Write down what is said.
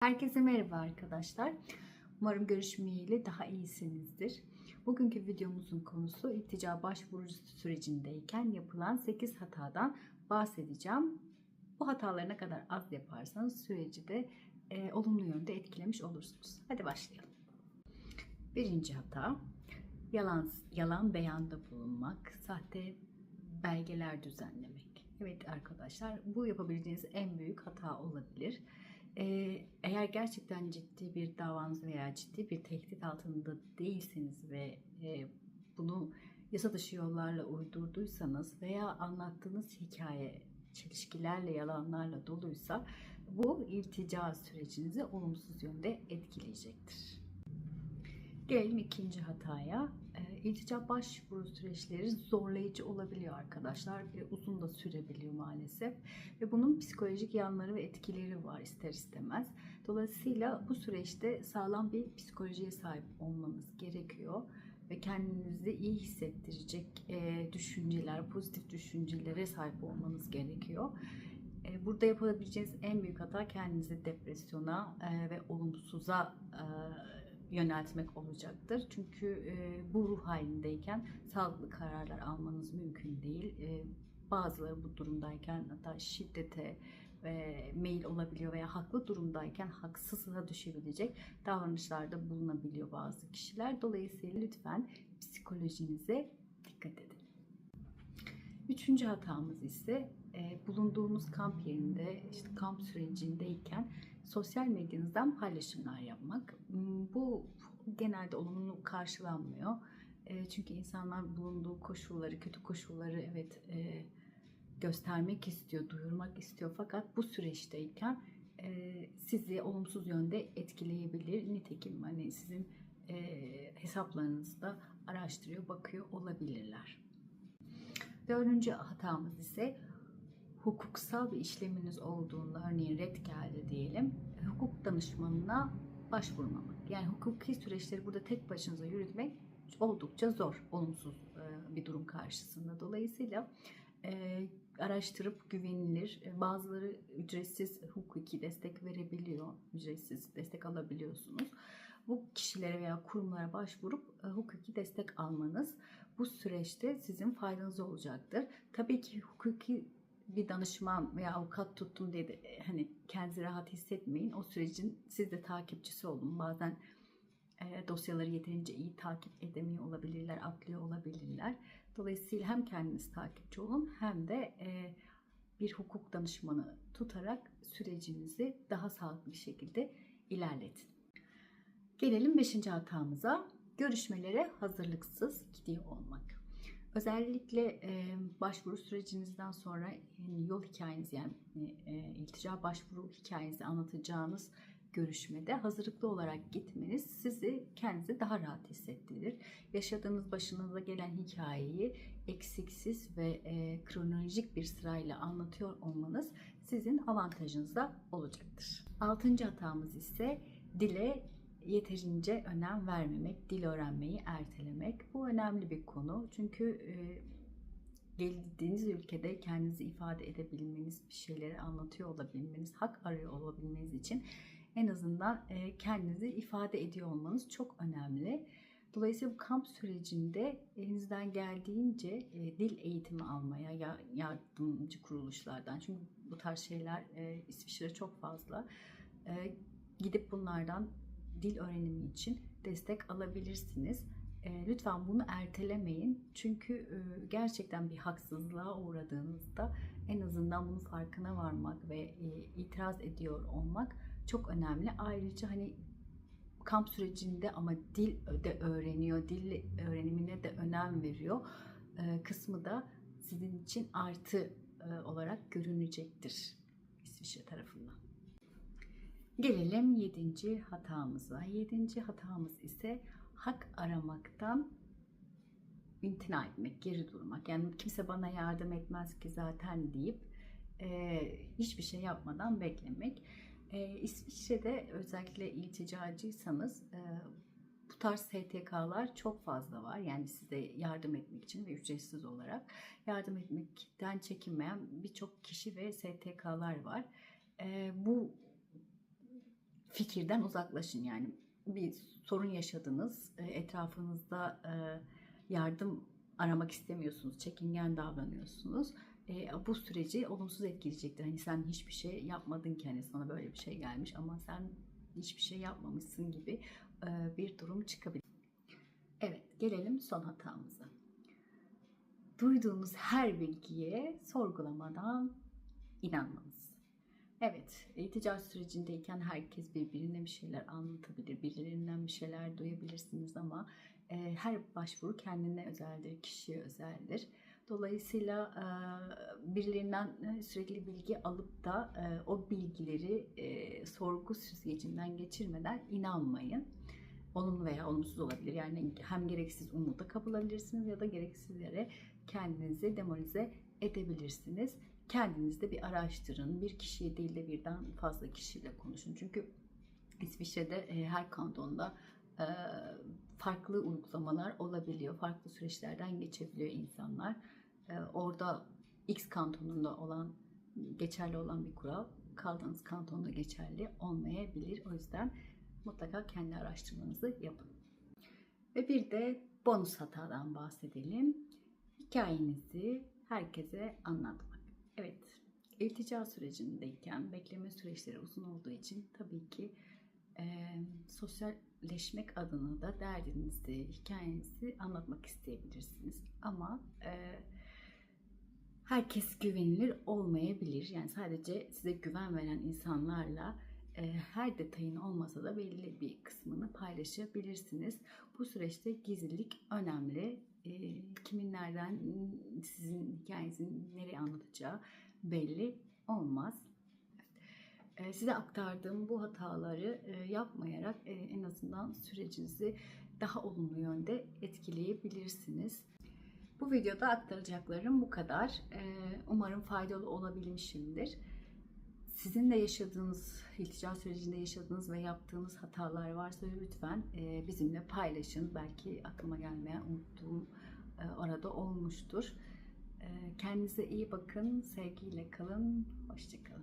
Herkese merhaba arkadaşlar. Umarım görüşmeyeli daha iyisinizdir. Bugünkü videomuzun konusu iltica başvuru sürecindeyken yapılan 8 hatadan bahsedeceğim. Bu hataları ne kadar az yaparsanız süreci de e, olumlu yönde etkilemiş olursunuz. Hadi başlayalım. Birinci hata yalan yalan beyanda bulunmak, sahte belgeler düzenlemek. Evet arkadaşlar bu yapabileceğiniz en büyük hata olabilir. Eğer gerçekten ciddi bir davanız veya ciddi bir tehdit altında değilseniz ve e, bunu yasa dışı yollarla uydurduysanız veya anlattığınız hikaye çelişkilerle, yalanlarla doluysa bu iltica sürecinizi olumsuz yönde etkileyecektir. Gelelim ikinci hataya. E, iltica başvuru süreçleri zorlayıcı olabiliyor arkadaşlar ve uzun da sürebiliyor maalesef. Ve bunun psikolojik yanları ve etkileri var ister istemez. Dolayısıyla bu süreçte sağlam bir psikolojiye sahip olmanız gerekiyor ve kendinizi iyi hissettirecek e, düşünceler, pozitif düşüncelere sahip olmanız gerekiyor. E, burada yapabileceğiniz en büyük hata kendinizi depresyona e, ve olumsuza yöneltmek olacaktır. Çünkü e, bu ruh halindeyken sağlıklı kararlar almanız mümkün değil. E, bazıları bu durumdayken hatta şiddete ve meyil olabiliyor veya haklı durumdayken haksızlığa düşebilecek davranışlarda bulunabiliyor bazı kişiler. Dolayısıyla lütfen psikolojinize dikkat edin. Üçüncü hatamız ise e, bulunduğumuz kamp yerinde, işte kamp sürecindeyken sosyal medyanızdan paylaşımlar yapmak. Bu genelde olumlu karşılanmıyor. Çünkü insanlar bulunduğu koşulları, kötü koşulları evet göstermek istiyor, duyurmak istiyor. Fakat bu süreçteyken sizi olumsuz yönde etkileyebilir. Nitekim hani sizin hesaplarınızda araştırıyor, bakıyor olabilirler. Dördüncü hatamız ise hukuksal bir işleminiz olduğunda örneğin red geldi diyelim hukuk danışmanına başvurmamak. Yani hukuki süreçleri burada tek başınıza yürütmek oldukça zor, olumsuz bir durum karşısında. Dolayısıyla e, araştırıp güvenilir, bazıları ücretsiz hukuki destek verebiliyor, ücretsiz destek alabiliyorsunuz. Bu kişilere veya kurumlara başvurup e, hukuki destek almanız bu süreçte sizin faydanız olacaktır. Tabii ki hukuki bir danışman veya avukat tuttum diye de hani kendinizi rahat hissetmeyin. O sürecin siz de takipçisi olun. Bazen e, dosyaları yeterince iyi takip edemiyor olabilirler, atlıyor olabilirler. Dolayısıyla hem kendiniz takipçi olun hem de e, bir hukuk danışmanı tutarak sürecinizi daha sağlıklı bir şekilde ilerletin. Gelelim 5. hatamıza. Görüşmelere hazırlıksız gidiyor olmak. Özellikle e, başvuru sürecinizden sonra yani yol hikayeniz yani e, iltica başvuru hikayenizi anlatacağınız görüşmede hazırlıklı olarak gitmeniz sizi kendinizi daha rahat hissettirir. Yaşadığınız başınıza gelen hikayeyi eksiksiz ve e, kronolojik bir sırayla anlatıyor olmanız sizin avantajınızda olacaktır. Altıncı hatamız ise dile yeterince önem vermemek, dil öğrenmeyi ertelemek. Bu önemli bir konu. Çünkü e, geldiğiniz ülkede kendinizi ifade edebilmeniz, bir şeyleri anlatıyor olabilmeniz, hak arıyor olabilmeniz için en azından e, kendinizi ifade ediyor olmanız çok önemli. Dolayısıyla bu kamp sürecinde elinizden geldiğince e, dil eğitimi almaya yardımcı kuruluşlardan çünkü bu tarz şeyler e, İsviçre çok fazla e, gidip bunlardan dil öğrenimi için destek alabilirsiniz. E, lütfen bunu ertelemeyin. Çünkü e, gerçekten bir haksızlığa uğradığınızda en azından bunun farkına varmak ve e, itiraz ediyor olmak çok önemli. Ayrıca hani kamp sürecinde ama dil de öğreniyor, dil öğrenimine de önem veriyor kısmı da sizin için artı olarak görünecektir İsviçre tarafından. Gelelim yedinci hatamıza. Yedinci hatamız ise hak aramaktan imtina etmek, geri durmak. Yani kimse bana yardım etmez ki zaten deyip e, hiçbir şey yapmadan beklemek. E, İsviçre'de özellikle ilticacıysanız e, bu tarz STK'lar çok fazla var. Yani size yardım etmek için ve ücretsiz olarak yardım etmekten çekinmeyen birçok kişi ve STK'lar var. E, bu fikirden uzaklaşın. Yani bir sorun yaşadınız, e, etrafınızda e, yardım aramak istemiyorsunuz, çekingen davranıyorsunuz. E, bu süreci olumsuz etkileyecektir. Hani sen hiçbir şey yapmadın ki hani sana böyle bir şey gelmiş ama sen hiçbir şey yapmamışsın gibi e, bir durum çıkabilir. Evet, gelelim son hatamıza. Duyduğunuz her bilgiye sorgulamadan inanmanız. Evet, iltica sürecindeyken herkes birbirine bir şeyler anlatabilir, birilerinden bir şeyler duyabilirsiniz ama e, her başvuru kendine özeldir, kişiye özeldir. Dolayısıyla e, birilerinden e, sürekli bilgi alıp da e, o bilgileri e, sorgu süzgecinden geçirmeden inanmayın. Olumlu veya olumsuz olabilir. Yani hem gereksiz umuda kapılabilirsiniz ya da gereksiz yere kendinizi demoralize edebilirsiniz. Kendiniz de bir araştırın. Bir kişiye değil de birden fazla kişiyle konuşun. Çünkü İsviçre'de e, her kantonda e, farklı uygulamalar olabiliyor. Farklı süreçlerden geçebiliyor insanlar. E, orada X kantonunda olan geçerli olan bir kural kaldığınız kantonda geçerli olmayabilir. O yüzden mutlaka kendi araştırmanızı yapın. Ve bir de bonus hatadan bahsedelim. Hikayenizi herkese anlatmak. Evet, iltica sürecindeyken bekleme süreçleri uzun olduğu için tabii ki e, sosyalleşmek adına da derdinizi, hikayenizi anlatmak isteyebilirsiniz. Ama e, herkes güvenilir olmayabilir. Yani sadece size güven veren insanlarla her detayın olmasa da belli bir kısmını paylaşabilirsiniz. Bu süreçte gizlilik önemli. E, kimin nereden sizin hikayenizin nereye anlatacağı belli olmaz. E, size aktardığım bu hataları e, yapmayarak e, en azından sürecinizi daha olumlu yönde etkileyebilirsiniz. Bu videoda aktaracaklarım bu kadar. E, umarım faydalı olabilmişimdir. Sizin de yaşadığınız, iltica sürecinde yaşadığınız ve yaptığınız hatalar varsa lütfen e, bizimle paylaşın. Belki aklıma gelmeyen unuttuğum e, orada olmuştur. E, kendinize iyi bakın, sevgiyle kalın, hoşçakalın.